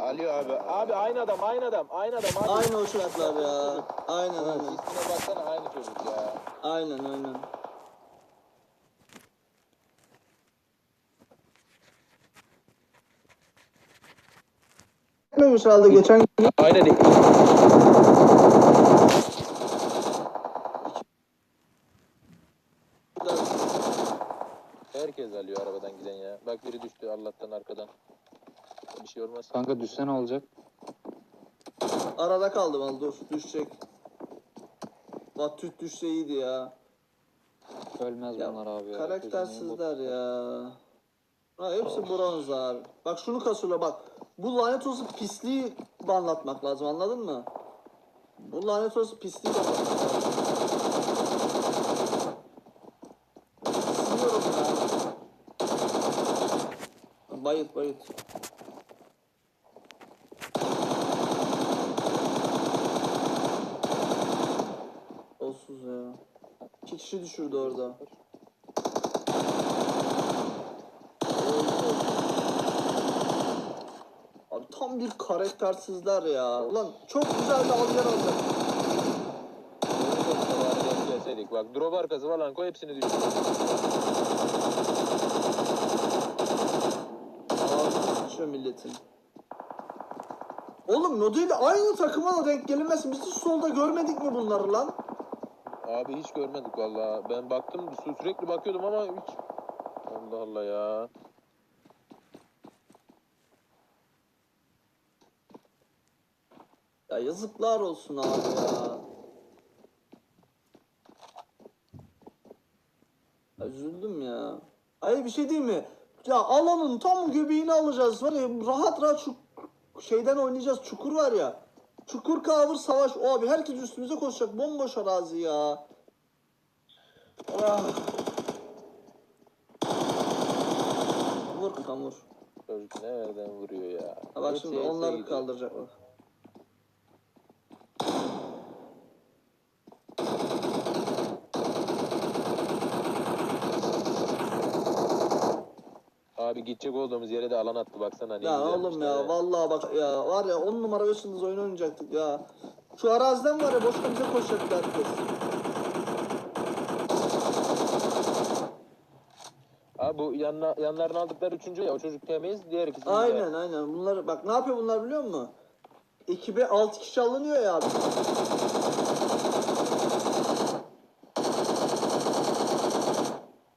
Alıyor abi. Abi aynı adam, aynı adam, aynı adam. Abi. Aynı o çocuklar ya. Aynen aynen. ismine baksana aynı çocuk ya. Aynen aynen. Etmemiş herhalde geçen gün. Aynen. Herkes alıyor arabadan giden ya. Bak biri düştü Allah'tan arkadan. Bir şey olmaz. Kanka düşse ne olacak? Arada kaldı vallahi dur düşecek. Bak tüt düşse iyiydi ya. Ölmez Ya, bunlar abi ya. Karaktersizler ya. Ha, hepsi bronz abi. Bak şunu kasıyorlar bak. Bu lanet olsun pisliği anlatmak lazım anladın mı? Bu lanet olsun pisliği anlatmak lazım. Ya. Olsuz ya. İki kişi düşürdü orada. Abi tam bir karaktersizler ya. Ulan çok güzel bir al yer alacak. Gelseydik. Bak drop arkası falan koy hepsini. Ağzını sıçıyor milletin. Oğlum Nodi ile aynı takıma da denk gelinmesin. Biz hiç solda görmedik mi bunları lan? Abi hiç görmedik vallahi. Ben baktım sü- sürekli bakıyordum ama hiç. Allah Allah ya. Ya yazıklar olsun abi ya. ya üzüldüm ya. Hayır bir şey değil mi? Ya alanın tam göbeğini alacağız var ya rahat rahat şu şeyden oynayacağız çukur var ya. Çukur kavur savaş o abi herkes üstümüze koşacak bomboş arazi ya. Ah. Vur kankam vur. Çocuk nereden vuruyor ya? Ha bak şimdi onları gidiyor. kaldıracak Abi gidecek olduğumuz yere de alan attı baksana. Ne Ya güzelmiş oğlum ya vallahi bak ya var ya 10 numara 5 yıldız oyun oynayacaktık ya. Şu araziden var ya boşta bize koşacaktı herkes. Abi bu yanına, yanlarına aldıkları üçüncü ya o çocuk temeyiz diğer ikisi. Aynen aynen bunlar bak ne yapıyor bunlar biliyor musun? Ekibe 6 kişi alınıyor ya abi.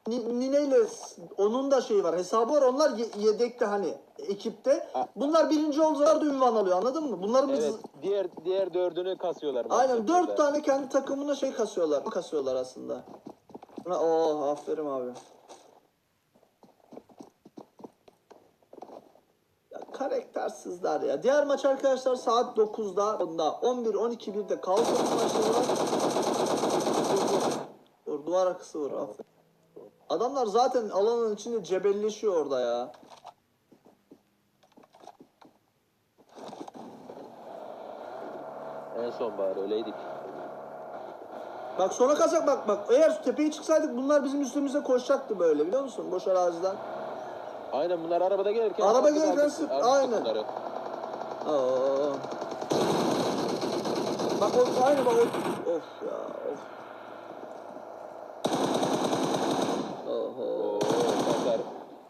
Ni- S- onun da şeyi var hesabı var onlar ye- yedekte hani ekipte. Ha. Bunlar birinci olsalar da ünvan alıyor anladın mı? Bunların biz Evet diğer diğer dördünü kasıyorlar. Aynen dört tane kendi takımına şey kasıyorlar. Kasıyorlar aslında. Ha, Oh aferin abi. Ya karaktersizler ya. Diğer maç arkadaşlar saat 9'da, onda 11 12 1'de kalkın maçları var. Vur duvar akısı vur aferin. Adamlar zaten alanın içinde cebelleşiyor orada ya. En son bari öyleydik. Bak sona kalacak bak bak. Eğer tepeye çıksaydık bunlar bizim üstümüze koşacaktı böyle biliyor musun? Boş araziden. Aynen bunlar arabada gelirken. Araba gelirken sık- aynen. bunları. Oo. Bak o aynı bak. Of ya of. Oho. Ee, taş, ar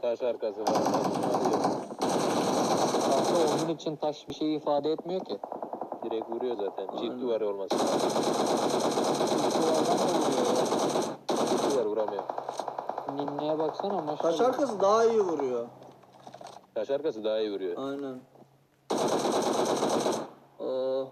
taş arkası var. Aslında onun için taş bir şey ifade etmiyor ki. Direkt vuruyor zaten. Aynen. Çift duvarı olması. Çift duvar vuramıyor. Ninneye baksana maşallah. Taş arkası daha iyi vuruyor. Taş arkası daha iyi vuruyor. Aynen. Oh.